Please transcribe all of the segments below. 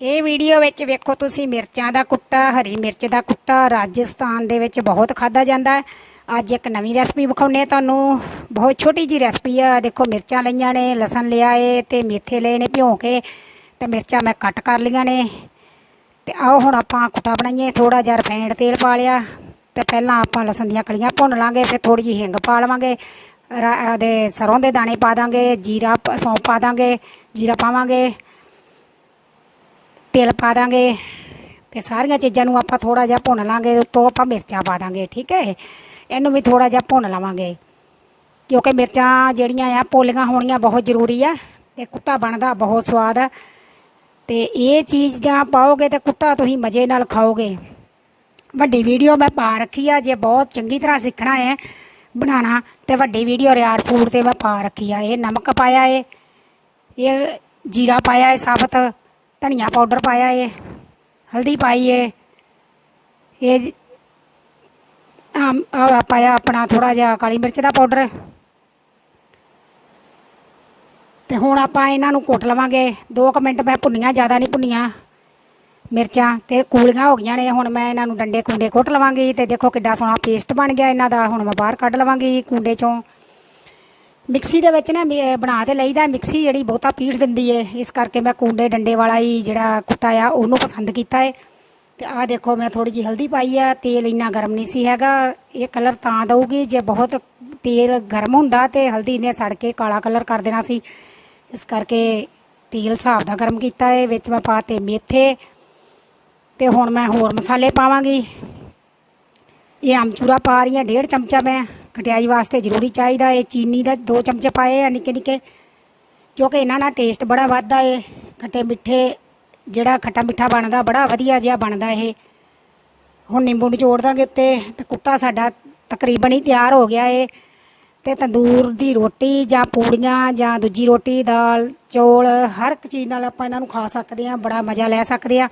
ਇਹ ਵੀਡੀਓ ਵਿੱਚ ਵੇਖੋ ਤੁਸੀਂ ਮਿਰਚਾਂ ਦਾ ਕੁੱਟਾ, ਹਰੀ ਮਿਰਚ ਦਾ ਕੁੱਟਾ, ਰਾਜਸਥਾਨ ਦੇ ਵਿੱਚ ਬਹੁਤ ਖਾਦਾ ਜਾਂਦਾ ਹੈ। ਅੱਜ ਇੱਕ ਨਵੀਂ ਰੈਸਪੀ ਵਿਖਾਉਣੇ ਆ ਤੁਹਾਨੂੰ। ਬਹੁਤ ਛੋਟੀ ਜੀ ਰੈਸਪੀ ਆ। ਦੇਖੋ ਮਿਰਚਾਂ ਲਈਆਂ ਨੇ, ਲਸਣ ਲਿਆ ਏ ਤੇ ਮੇਥੇ ਲਏ ਨੇ ਭਿਉਂ ਕੇ ਤੇ ਮਿਰਚਾਂ ਮੈਂ ਕੱਟ ਕਰ ਲਈਆਂ ਨੇ। ਤੇ ਆਓ ਹੁਣ ਆਪਾਂ ਕੁੱਟਾ ਬਣਾਈਏ ਥੋੜਾ ਜਿਹਾ ਰਫੈਂਡ ਤੇਲ ਪਾ ਲਿਆ। ਤੇ ਪਹਿਲਾਂ ਆਪਾਂ ਲਸਣ ਦੀਆਂ ਕਲੀਆਂ ਭੁੰਨ ਲਾਂਗੇ, ਫਿਰ ਥੋੜੀ ਜਿਹੀ ਹਿੰਗ ਪਾ ਲਵਾਂਗੇ। ਰਾ- ਦੇ ਸਰੋਂ ਦੇ ਦਾਣੇ ਪਾ ਦਾਂਗੇ, ਜੀਰਾ ਸੌਂਫ ਪਾ ਦਾਂਗੇ, ਜੀਰਾ ਪਾਵਾਂਗੇ। ਤੇਲ ਪਾ ਦਾਂਗੇ ਤੇ ਸਾਰੀਆਂ ਚੀਜ਼ਾਂ ਨੂੰ ਆਪਾਂ ਥੋੜਾ ਜਿਹਾ ਭੁੰਨ ਲਾਂਗੇ ਉੱਤੋਂ ਆਪਾਂ ਮਿਰਚਾਂ ਪਾ ਦਾਂਗੇ, ਠੀਕ ਹੈ? ਇਹਨੂੰ ਵੀ ਥੋੜਾ ਜਿਹਾ ਭੁੰਨ ਲਵਾਂਗੇ। ਕਿਉਂਕਿ ਮਿਰਚਾਂ ਜਿਹੜੀਆਂ ਆ, ਪੋਲੀਆਂ ਹੋਣੀਆਂ ਬਹੁਤ ਜ਼ਰੂਰੀ ਆ ਤੇ ਕੁੱਟਾ ਬਣਦਾ, ਬਹੁਤ ਸਵਾਦ ਆ। ਤੇ ਇਹ ਚੀਜ਼ਾਂ ਪਾਓਗੇ ਤੇ ਕੁੱਟਾ ਤੁਸੀਂ ਮਜ਼ੇ ਨਾਲ ਖਾਓਗੇ। ਵੱਡੀ ਵੀਡੀਓ ਮੈਂ ਪਾ ਰੱਖੀ ਆ, ਜੇ ਬਹੁਤ ਚੰਗੀ ਤਰ੍ਹਾਂ ਸਿੱਖਣਾ ਹੈ ਬਣਾਉਣਾ, ਤੇ ਵੱਡੀ ਵੀਡੀਓ ਰਿਆੜ ਫੂਡ ਤੇ ਮੈਂ ਪਾ ਰੱਖੀ ਆ। ਇਹ ਨਮਕ ਪਾਇਆ ਏ, ਇਹ ਜੀਰਾ ਪਾਇਆ ਏ ਸਾਬਤ। ਧਨੀਆ ਪਾਊਡਰ ਪਾਇਆ ਏ, ਹਲਦੀ ਪਾਈ ਏ, ਇਹ ਆਮ ਪਾਇਆ ਆਪਣਾ ਥੋੜਾ ਜਿਹਾ ਕਾਲੀ ਮਿਰਚ ਦਾ ਪਾਊਡਰ। ਤੇ ਹੁਣ ਆਪਾਂ ਇਹਨਾਂ ਨੂੰ ਕੁੱਟ ਲਵਾਂਗੇ। 2 ਮਿੰਟ ਮੈਂ ਭੁੰਨੀਆਂ, ਜ਼ਿਆਦਾ ਨਹੀਂ ਭੁੰਨੀਆਂ ਮਿਰਚਾਂ, ਤੇ ਕੂਲੀਆਂ ਹੋ ਗਈਆਂ ਨੇ। ਹੁਣ ਮੈਂ ਇਹਨਾਂ ਨੂੰ ਡੰਡੇ ਕੁੰਡੇ ਕੁੱਟ ਲਵਾਂਗੀ ਤੇ ਦੇਖੋ ਕਿੱਡਾ ਸੋਹਣਾ ਪੇਸਟ ਬਣ ਗਿਆ ਇਹਨਾਂ ਦਾ। ਹੁਣ ਮੈਂ ਬਾਹਰ ਕੱਢ ਲਵਾਂਗੀ ਕੁੰਡੇ ਚੋਂ। ਮਿਕਸੀ ਦੇ ਵਿੱਚ ਨਾ ਮੇ- ਬਣਾ ਤੇ ਲਈਦਾ, ਮਿਕਸੀ ਜਿਹੜੀ ਬਹੁਤਾ ਪੀੜ ਦਿੰਦੀ ਏ, ਇਸ ਕਰਕੇ ਮੈਂ ਕੁੰਡੇ ਡੰਡੇ ਵਾਲਾ ਹੀ ਜਿਹੜਾ ਕੁੱਟਾ ਆ, ਉਹਨੂੰ ਪਸੰਦ ਕੀਤਾ ਏ। ਤੇ ਆਹ ਦੇਖੋ, ਮੈਂ ਥੋੜੀ ਜਿਹੀ ਹਲਦੀ ਪਾਈ ਆ, ਤੇਲ ਇੰਨਾ ਗਰਮ ਨਹੀਂ ਸੀ ਹੈਗਾ, ਇਹ ਕਲਰ ਤਾਂ ਦਊਗੀ, ਜੇ ਬਹੁਤ ਤੇਲ ਗਰਮ ਹੁੰਦਾ ਤੇ ਹਲਦੀ ਨੇ ਸੜ ਕੇ ਕਾਲਾ ਕਲਰ ਕਰ ਦੇਣਾ ਸੀ। ਇਸ ਕਰਕੇ ਤੇਲ ਹਿਸਾਬ ਦਾ ਗਰਮ ਕੀਤਾ ਏ, ਵਿੱਚ ਮੈਂ ਪਾਤੇ ਮੇਥੇ, ਤੇ ਹੁਣ ਮੈਂ ਹੋਰ ਮਸਾਲੇ ਪਾਵਾਂਗੀ। ਇਹ ਆਮਚੂਰਾ ਪਾ ਰਹੀ ਹਾਂ, ਡੇਢ ਚਮਚਾ ਮੈਂ। ਖਟਿਆਈ ਵਾਸਤੇ ਜ਼ਰੂਰੀ ਚਾਹੀਦਾ ਏ ਚੀਨੀ ਦਾ ਦੋ ਚਮਚੇ ਪਾਏ ਆ ਨਿੱਕੇ ਨਿੱਕੇ। ਕਿਉਂਕਿ ਇਹਨਾਂ ਨਾਲ ਟੇਸਟ ਬੜਾ ਵੱਧਦਾ ਏ। ਖੱਟੇ ਮਿੱਠੇ, ਜਿਹੜਾ ਖੱਟਾ ਮਿੱਠਾ ਬਣਦਾ, ਬੜਾ ਵਧੀਆ ਜਿਹਾ ਬਣਦਾ ਇਹ। ਹੁਣ ਨਿੰਬੂ ਨਿਚੋੜ ਦਾਂਗੇ ਉੱਤੇ। ਤੇ ਕੁੱਟਾ ਸਾਡਾ ਤਕਰੀਬਨ ਹੀ ਤਿਆਰ ਹੋ ਗਿਆ ਏ। ਤੇ ਤੰਦੂਰ ਦੀ ਰੋਟੀ ਜਾਂ ਪੂੜੀਆਂ ਜਾਂ ਦੂਜੀ ਰੋਟੀ, ਦਾਲ, ਚੌਲ, ਹਰ ਇੱਕ ਚੀਜ਼ ਨਾਲ ਆਪਾਂ ਇਹਨਾਂ ਨੂੰ ਖਾ ਸਕਦੇ ਆ ਬੜਾ ਮਜ਼ਾ ਲੈ ਸਕਦੇ ਆ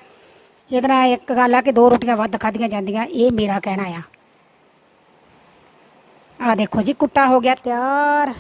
ਇਹਦੇ ਨਾਲ ਇੱਕ ਗੱਲ ਆ ਕਿ ਦੋ ਰੋਟੀਆਂ ਵੱਧ ਖਾਧੀਆਂ ਜਾਂਦੀਆਂ। ਇਹ ਮੇਰਾ ਕਹਿਣਾ ਆ। ਆ ਦੇਖੋ ਜੀ ਕੁੱਟਾ ਹੋ ਗਿਆ ਤਿਆਰ।